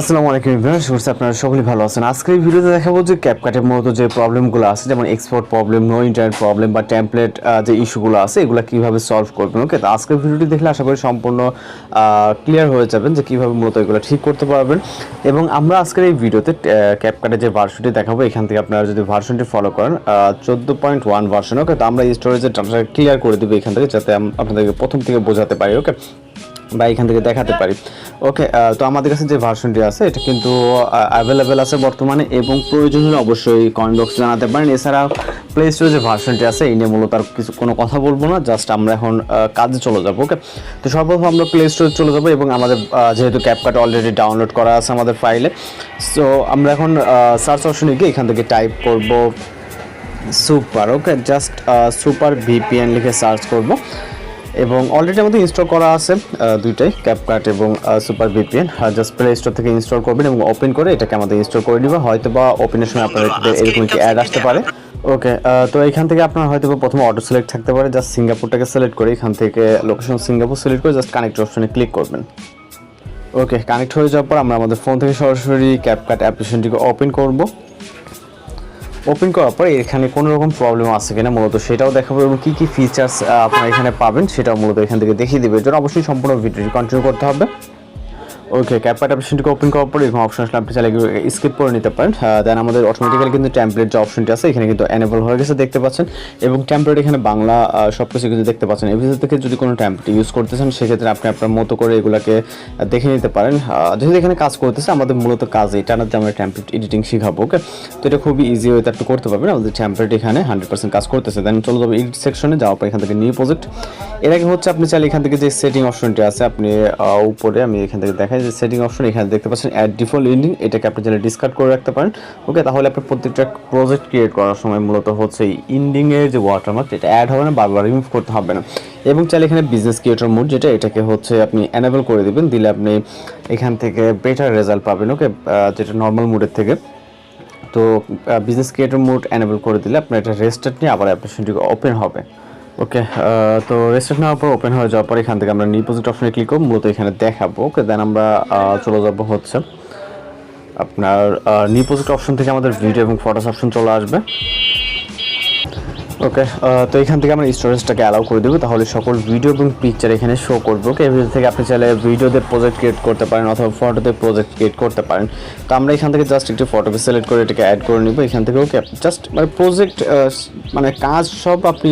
আসসালামু আলাইকুম ভিউয়ার্স শুভেচ্ছা আপনারা সকলেই ভালো আছেন। আজকের এই ভিডিওতে দেখাবো যে ক্যাপকাটের মূলত যে প্রবলেমগুলো আছে, যেমন export problem no internet problem বা টেমপ্লেট যে ইস্যুগুলো আছে, এগুলো কীভাবে সলভ করবেন ওকে তো আজকের ভিডিওটি দেখলে আশা করি সম্পূর্ণ ক্লিয়ার হয়ে যাবেন যে কীভাবে মূলত এগুলো ঠিক করতে পারবেন। এবং আমরা আজকের এই ভিডিওতে ক্যাপকাটের যে ভার্সনটি দেখাবো, এখান থেকে আপনারা যদি ভার্সনটি ফলো করেন চোদ্দ পয়েন্ট ওয়ান ভার্সন ওকে তো আমরা স্টোরেজের ক্লিয়ার করে দেবো এখান থেকে, যাতে আপনাদেরকে প্রথম থেকে বোঝাতে পারি ওকে বা এখান থেকে দেখাতে পারি। ওকে তো আমাদের কাছে যে ভার্সনটি আছে, এটা কিন্তু অ্যাভেলেবেল আছে বর্তমানে এবং প্রয়োজন হলে অবশ্যই কমেন্ট বক্সে জানাতে পারেন। এছাড়া প্লে স্টোরে যে ভার্সনটি আছে, এই নিয়ে মূলত আর কিছু, কোনো কথা বলব না জাস্ট আমরা এখন কাজে চলে যাব ওকে তো সর্বপ্রথম আমরা প্লে স্টোরে চলে যাব এবং আমাদের যেহেতু ক্যাপকাট অলরেডি ডাউনলোড করা আছে আমাদের ফাইলে সো আমরা এখন সার্চ অপশনে গিয়ে এখান থেকে টাইপ করব super okay just super VPN লিখে সার্চ করব। এবং অলরেডি আমাদের ইনস্টল করা আছে দুইটাই ক্যাপকাট এবং super VPN just play store থেকে ইনস্টল করবেন এবং ওপেন করে এটাকে আমাদের ইনস্টল করে নেবেন হয়তো বা ওপেনের সময় আপনার এরকম একটি অ্যাড আসতে পারে। ওকে তো এখান থেকে আপনার হয়তো প্রথমে অটো সিলেক্ট থাকতে পারে। জাস্ট সিঙ্গাপুরটাকে সিলেক্ট করে এখান থেকে লোকেশন সিঙ্গাপুর সিলেক্ট করে জাস্ট কানেক্ট অপশনে ক্লিক করবেন। ওকে কানেক্ট হয়ে যাওয়ার পর আমরা আমাদের ফোন থেকে সরাসরি ক্যাপকাট অ্যাপ্লিকেশনটিকে ওপেন করব। ওপেন করার পর এখানে কোনো রকম প্রবলেম আছে কিনা মূলত সেটাও দেখাবো এবং কী কী ফিচার্স আপনারা এখানে পাবেন সেটাও মূলত এখান থেকে দেখিয়ে দেবে। এর জন্য অবশ্যই সম্পূর্ণ ভিডিওটি কন্টিনিউ করতে হবে। ওকে ক্যাপকাট অপশনটিকে ওপেন করার পর এরকম অপশন আসলে আপনি চাইলে স্কিপ করে নিতে পারেন। দেন আমাদের অটোমেটিক্যালি কিন্তু টেমপ্লেট যে অপশনটি আছে, এখানে কিন্তু এনেবল হয়ে গেছে দেখতে পাচ্ছেন। এবং টেমপ্লেট এখানে বাংলা সব কিছু কিন্তু দেখতে পাচ্ছেন। এই ভিতর থেকে যদি কোনো টেমপ্লেট ইউজ করতেছেন সেক্ষেত্রে আপনি আপনার মতো করে এগুলাকে দেখে নিতে পারেন। যেহেতু এখানে কাজ করতেছে, আমাদের মূলত কাজ এটা না যে আমরা টেমপ্লেট এডিটিং শিখাবো ওকে তো এটা খুবই ইজি ওয়েতে আপনি করতে পারবেন। আমাদের টেমপ্লেট এখানে হান্ড্রেড পার্সেন্ট কাজ করতেছে। দেন চলে যাব এডিট সেকশনে যাওয়ার পর এখান থেকে নিউ প্রজেক্ট এর আগে হচ্ছে আপনি চাইলে এখান থেকে যে সেটিং অপশনটি আছে, আপনি উপরে আমি এখান থেকে দেখাই যে সেটিং অপশন এখানে দেখতে পাচ্ছেন অ্যাড ডিফল্ট ইন্ডিং এটাকে আপনি চাইলে ডিসকার্ড করে রাখতে পারেন। ওকে তাহলে আপনি প্রত্যেকটা প্রজেক্ট ক্রিয়েট করার সময় মূলত হচ্ছে ইন্ডিং এর যে ওয়াটারমার্ক এটা অ্যাড হবে না, বারবার রিমুভ করতে হবে না। এবং চাইলে এখানে বিজনেস ক্রিয়েটর মোড যেটা এটাকে হচ্ছে আপনি অ্যানেবল করে দিবেন, দিলে আপনি এখান থেকে বেটার রেজাল্ট পাবেন ওকে যেটা নর্মাল মোডের থেকে। তো বিজনেস ক্রিয়েটর মোড অ্যানেবল করে দিলে আপনার এটা রেস্টার্ট নিয়ে আবার অ্যাপ্লিকেশনটি ওপেন হবে। ওকে তো রেস্টার্ট নেওয়ার পর ওপেন হয়ে যাওয়ার পর এখান থেকে আমরা নিপোজিট অপশনে ক্লিক করব, মূলত এখানে দেখাবো। ওকে দেন আমরা চলে যাব হচ্ছে আপনার নিপোজিট অপশন থেকে আমাদের ভিডিও এবং ফটোস অপশন চলে আসবে। ওকে তো এখান থেকে আমরা স্টোরেজটাকে অ্যালাউ করে দেবো, তাহলে সকল ভিডিও এবং পিকচার এখানে শো করব। ওকে ভিডিও থেকে আপনি চাইলে ভিডিওতে প্রজেক্ট ক্রিয়েট করতে পারেন অথবা ফটোতে প্রজেক্ট ক্রিয়েট করতে পারেন। তো আমরা এখান থেকে জাস্ট একটু ফটোকে সিলেক্ট করে এটাকে অ্যাড করে নিব। এখান থেকে ওকে জাস্ট মানে প্রজেক্ট মানে কাজ সব আপনি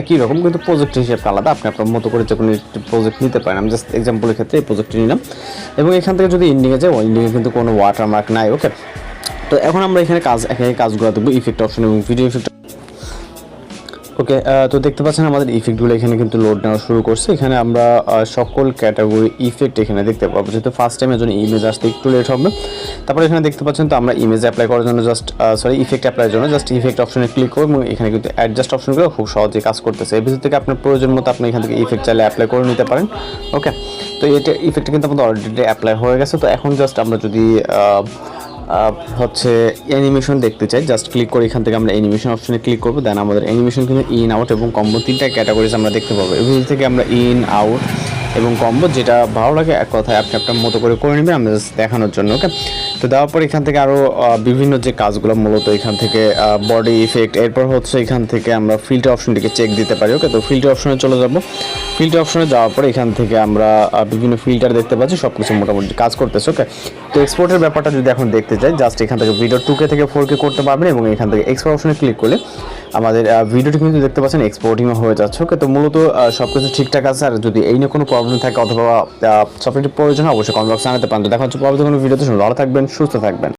একই রকম, কিন্তু প্রজেক্ট হিসেবে আলাদা। আপনি আপনার মতো করে যে কোনো প্রজেক্ট নিতে পারেন, আমি জাস্ট এক্সাম্পলের ক্ষেত্রে এই প্রজেক্টটি নিলাম। এবং এখান থেকে যদি ইন্ডিংয়ে যায় ইন্ডিংয়ে কিন্তু কোনো ওয়াটারমার্ক নাই ওকে তো এখন আমরা এখানে কাজ, এখানে কাজগুলো দেবো ইফেক্ট অপশন এবং ভিডিও ইফেক্ট ওকে তো দেখতে পাচ্ছেন আমাদের ইফেক্টগুলো এখানে কিন্তু লোড নেওয়া শুরু করছে। এখানে আমরা সকল ক্যাটাগরি ইফেক্ট এখানে দেখতে পাবো। যেহেতু ফার্স্ট টাইমের জন্য ইমেজ আসতে একটু লেট হবে। তারপরে এখানে দেখতে পাচ্ছেন তো আমরা ইমেজ অ্যাপ্লাই করার জন্য জাস্ট সরি ইফেক্ট অ্যাপ্লাইয়ের জন্য জাস্ট ইফেক্ট অপশনে ক্লিক করব এবং এখানে কিন্তু অ্যাডজাস্ট অপশনগুলো খুব সহজেই কাজ করতেছে। এর ভিতর থেকে আপনার প্রয়োজন মতো আপনি এখান থেকে ইফেক্ট চাইলে অ্যাপ্লাই করে নিতে পারেন। ওকে তো এটা ইফেক্ট কিন্তু আমাদের অলরেডি অ্যাপ্লাই হয়ে গেছে। তো এখন জাস্ট আমরা যদি হচ্ছে অ্যানিমেশন দেখতে চাই। জাস্ট ক্লিক করে এখান থেকে আমরা অ্যানিমেশন অপশনে ক্লিক করব। দেন আমাদের অ্যানিমেশন কিন্তু ইন আউট এবং কম্বো তিনটা ক্যাটাগরিজ আমরা দেখতে পাবো। এগুলো থেকে আমরা ইন আউট এবং কম্বো যেটা ভালো লাগে, এক কথায় আপনি আপনার মতো করে করে নেবেন জাস্ট দেখানোর জন্য ওকে তো দেওয়ার পর এখান থেকে আরও বিভিন্ন যে কাজগুলো মূলত এখান থেকে বডি ইফেক্ট এরপর হচ্ছে এখান থেকে আমরা ফিল্টার অপশনটিকে চেক দিতে পারি ওকে তো ফিল্টার অপশনে চলে যাব। ফিল্টার অপশনে যাওয়ার পর এখান থেকে আমরা বিভিন্ন ফিল্টার দেখতে পাচ্ছি সব কিছু মোটামুটি কাজ করতেছে ওকে তো এক্সপোর্টের ব্যাপারটা যদি এখন দেখতে চাই জাস্ট এখান থেকে ভিডিও টু কে থেকে ফোর কে করতে পারবেন এবং এখান থেকে এক্সপোর্ট অপশনে ক্লিক করলে আমাদের ভিডিওটি কিন্তু দেখতে পাচ্ছেন এক্সপোর্টিংও হয়ে যাচ্ছে ওকে তো মূলত সব কিছু ঠিকঠাক আছে, আর যদি এই নিয়ে কোনো প্রবলেম থাকে অথবা সফটওয়্যারটি প্রয়োজন অবশ্যই কমেন্ট বক্সে জানাতে পারেন। তো দেখা হচ্ছে পরবর্তী কোনো ভিডিওতে ভালো থাকবেন, সুস্থ থাকবেন।